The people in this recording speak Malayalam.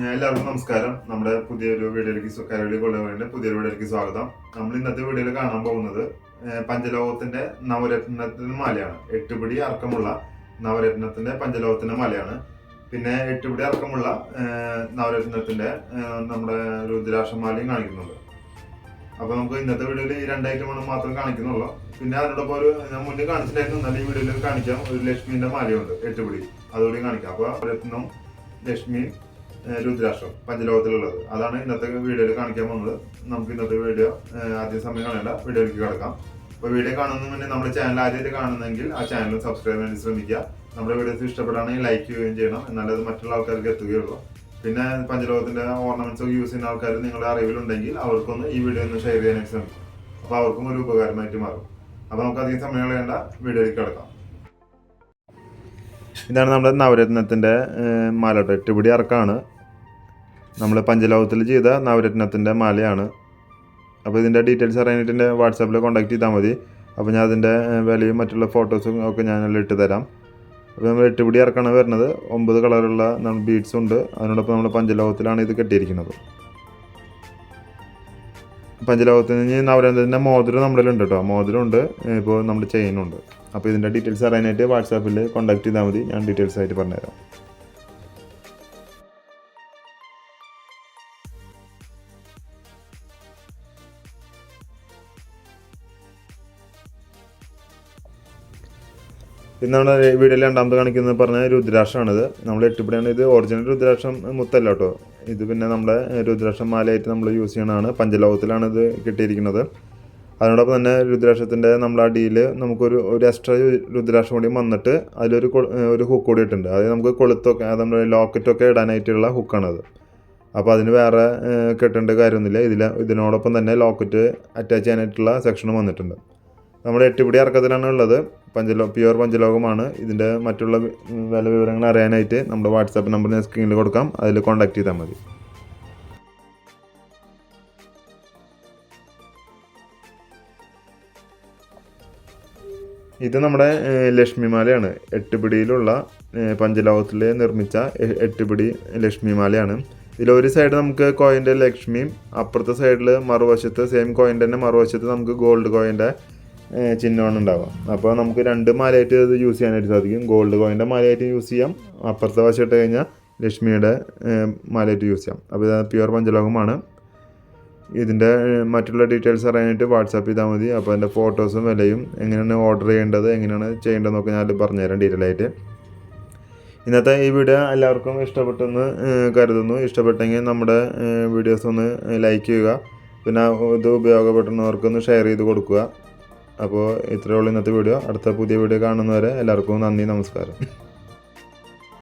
എല്ലാവർക്കും നമസ്കാരം. നമ്മുടെ പുതിയൊരു വീഡിയോയിലേക്ക് കരളി കൊള്ളവേണ്ട പുതിയൊരു വീഡിയോയിലേക്ക് സ്വാഗതം. നമ്മൾ ഇന്നത്തെ വീഡിയോയിൽ കാണാൻ പോകുന്നത് പഞ്ചലോകത്തിന്റെ നവരത്നത്തിന്റെ മാലയാണ്. എട്ടുപിടി അർക്കമുള്ള നവരത്നത്തിന്റെ പഞ്ചലോകത്തിന്റെ മാലയാണ്. പിന്നെ എട്ടുപിടി അർക്കമുള്ള നവരത്നത്തിന്റെ നമ്മുടെ രുദ്രാക്ഷമാലയും കാണിക്കുന്നുണ്ട്. അപ്പൊ നമുക്ക് ഇന്നത്തെ വീഡിയോയിൽ ഈ രണ്ട് ഐറ്റമാണ് മാത്രം കാണിക്കുന്നുള്ളൂ. പിന്നെ അതിനോടൊപ്പം ഒരു ഞാൻ മുന്നേ കാണിച്ചിട്ടായിരുന്നു എന്നാൽ ഈ വീഡിയോയിൽ കാണിക്കാം. ഒരു ലക്ഷ്മിന്റെ മാലയുണ്ട് എട്ടുപിടി. അതുകൂടി കാണിക്കാം. അപ്പൊ രത്നം ലക്ഷ്മി രുദ്രാക്ഷം പഞ്ചലോകത്തിലുള്ളത്. അതാണ് ഇന്നത്തെ വീഡിയോയിൽ കാണിക്കാൻ പോകുന്നത്. നമുക്ക് ഇന്നത്തെ വീഡിയോ ആദ്യ സമയം കാണേണ്ട വീഡിയോയിലേക്ക് കിടക്കാം. അപ്പോൾ വീഡിയോ കാണുന്നതിന് മുന്നേ നമ്മുടെ ചാനൽ ആദ്യമായിട്ട് കാണുന്നെങ്കിൽ ആ ചാനൽ സബ്സ്ക്രൈബ് ചെയ്യാൻ ശ്രമിക്കുക. നമ്മുടെ വീഡിയോസ് ഇഷ്ടപ്പെടുകയാണെങ്കിൽ ലൈക്ക് ചെയ്യുകയും ചെയ്യണം. എന്നാലേ അത് മറ്റുള്ള ആൾക്കാർക്ക് എത്തുകയുള്ളൂ. പിന്നെ പഞ്ചലോകത്തിന്റെ ഓർണമെന്റ്സ് ഒക്കെ യൂസ് ചെയ്യുന്ന ആൾക്കാർ നിങ്ങളുടെ അറിവിലുണ്ടെങ്കിൽ അവർക്കൊന്ന് ഈ വീഡിയോ ഒന്ന് ഷെയർ ചെയ്യാനായിട്ട് ശ്രമിക്കും. അപ്പോൾ അവർക്കും ഒരു ഉപകാരമായിട്ട് മാറും. അപ്പോൾ നമുക്ക് അധികം സമയം കളയേണ്ട. വീഡിയോയിലേക്ക് കിടക്കാം. ഇതാണ് നമ്മുടെ നവരത്നത്തിന്റെ മാല എട്ടുപിടി അറക്കാണ്. നമ്മൾ പഞ്ചലോകത്തിൽ ചെയ്ത നവരത്നത്തിന്റെ മാലയാണ്. അപ്പോൾ ഇതിന്റെ ഡീറ്റെയിൽസ് അറിയാനായിട്ട് എന്റെ വാട്സാപ്പിൽ കോൺടാക്ട് ചെയ്താൽ മതി. അപ്പോൾ ഞാൻ അതിന്റെ വാല്യൂ മറ്റുള്ള ഫോട്ടോസും ഒക്കെ ഞാനെല്ലാം ഇട്ട് തരാം. അപ്പോൾ നമ്മൾ എട്ടുപിടി ഇറക്കാണ് വരുന്നത്. ഒമ്പത് കളറുള്ള ബീഡ്സ് ഉണ്ട്. അതിനോടൊപ്പം നമ്മൾ പഞ്ചലോകത്തിലാണ് ഇത് കെട്ടിയിരിക്കുന്നത്. പഞ്ചലോകത്തിൽ നിന്ന് നവരത്നത്തിന്റെ മോതിരം നമ്മുടെ ഉണ്ട് കേട്ടോ. മോതിരമുണ്ട് ഇപ്പോൾ നമ്മുടെ ചെയിനുണ്ട് അപ്പോൾ ഇതിന്റെ ഡീറ്റെയിൽസ് അറിയാനായിട്ട് വാട്സാപ്പിൽ കോൺടാക്ട് ചെയ്താൽ മതി. ഞാൻ ഡീറ്റെയിൽസ് ആയിട്ട് പറഞ്ഞുതരാം. ഇന്ന് നമ്മുടെ വീഡിയോയിൽ രണ്ടാമത് കാണിക്കുന്നത് പറഞ്ഞ രുദ്രാക്ഷമാണിത്. നമ്മൾ എട്ടുപിടിയാണ് ഇത് ഒറിജിനൽ രുദ്രാക്ഷം മുത്തല്ല കേട്ടോ. ഇത് പിന്നെ നമ്മുടെ രുദ്രാക്ഷം മാലയായിട്ട് നമ്മൾ യൂസ് ചെയ്യണതാണ്. പഞ്ചലോകത്തിലാണ് ഇത് കിട്ടിയിരിക്കുന്നത്. അതിനോടൊപ്പം തന്നെ രുദ്രാക്ഷത്തിന്റെ നമ്മുടെ അടിയിൽ നമുക്കൊരു ഒരു എക്സ്ട്രാ രുദ്രാക്ഷം കൂടി വന്നിട്ട് അതിലൊരു ഒരു ഹുക്ക് കൂടി ഇട്ടുണ്ട് അത് നമുക്ക് കൊളുത്തൊക്കെ അത് നമ്മുടെ ലോക്കറ്റൊക്കെ ഇടാനായിട്ടുള്ള ഹുക്കാണത് അപ്പോൾ അതിന് വേറെ കെട്ടേണ്ട കാര്യമൊന്നുമില്ല. ഇതിൽ ഇതിനോടൊപ്പം തന്നെ ലോക്കറ്റ് അറ്റാച്ച് ചെയ്യാനായിട്ടുള്ള സെക്ഷനും വന്നിട്ടുണ്ട്. നമ്മുടെ എട്ടുപിടി ഇറക്കത്തിലാണ് ഉള്ളത്. പഞ്ചലോ പ്യുവർ പഞ്ചലോകമാണ്. ഇതിന്റെ മറ്റുള്ള വില വിവരങ്ങൾ അറിയാനായിട്ട് നമ്മുടെ വാട്സാപ്പ് നമ്പർ ഞാൻ സ്ക്രീനിൽ കൊടുക്കാം. അതിൽ കോൺടാക്ട് ചെയ്താൽ മതി. ഇത് നമ്മുടെ ലക്ഷ്മിമാലയാണ്. എട്ടുപിടിയിലുള്ള പഞ്ചലോകത്തിൽ നിർമ്മിച്ച എട്ടുപിടി ലക്ഷ്മിമാലയാണ്. ഇതിൽ ഒരു സൈഡ് നമുക്ക് കോയിന്റെ ലക്ഷ്മിയും അപ്പുറത്തെ സൈഡിൽ മറുവശത്ത് സെയിം കോയിന്റെ തന്നെ മറുവശത്ത് നമുക്ക് ഗോൾഡ് കോയിന്റെ ചിഹ്നമാണ് ഉണ്ടാവുക. അപ്പോൾ നമുക്ക് രണ്ട് മാലയായിട്ട് ഇത് യൂസ് ചെയ്യാനായിട്ട് സാധിക്കും. ഗോൾഡ് കോയിന്റെ മാലയായിട്ട് യൂസ് ചെയ്യാം. അപ്പുറത്തെ വശം ഇട്ട് കഴിഞ്ഞാൽ ലക്ഷ്മിയുടെ മാലയായിട്ട് യൂസ് ചെയ്യാം. അപ്പോൾ ഇത് പ്യുവർ പഞ്ചലോകമാണ്. ഇതിന്റെ മറ്റുള്ള ഡീറ്റെയിൽസ് അറിയാനായിട്ട് വാട്സാപ്പ് ചെയ്താൽ മതി. അപ്പോൾ അതിന്റെ ഫോട്ടോസും വിലയും എങ്ങനെയാണ് ഓർഡർ ചെയ്യേണ്ടത് എങ്ങനെയാണ് ചെയ്യേണ്ടതെന്നൊക്കെ ഞാൻ പറഞ്ഞുതരാം ഡീറ്റെയിൽ ആയിട്ട്. ഇന്നത്തെ ഈ വീഡിയോ എല്ലാവർക്കും ഇഷ്ടപ്പെട്ടെന്ന് കരുതുന്നു. ഇഷ്ടപ്പെട്ടെങ്കിൽ നമ്മുടെ വീഡിയോസ് ഒന്ന് ലൈക്ക് ചെയ്യുക. പിന്നെ ഇത് ഉപയോഗപ്പെടുന്നവർക്കൊന്ന് ഷെയർ ചെയ്ത് കൊടുക്കുക. അപ്പോൾ ഇത്രയേ ഉള്ളൂ ഇന്നത്തെ വീഡിയോ. അടുത്ത പുതിയ വീഡിയോ കാണുന്നവരെ എല്ലാവർക്കും നന്ദി നമസ്കാരം.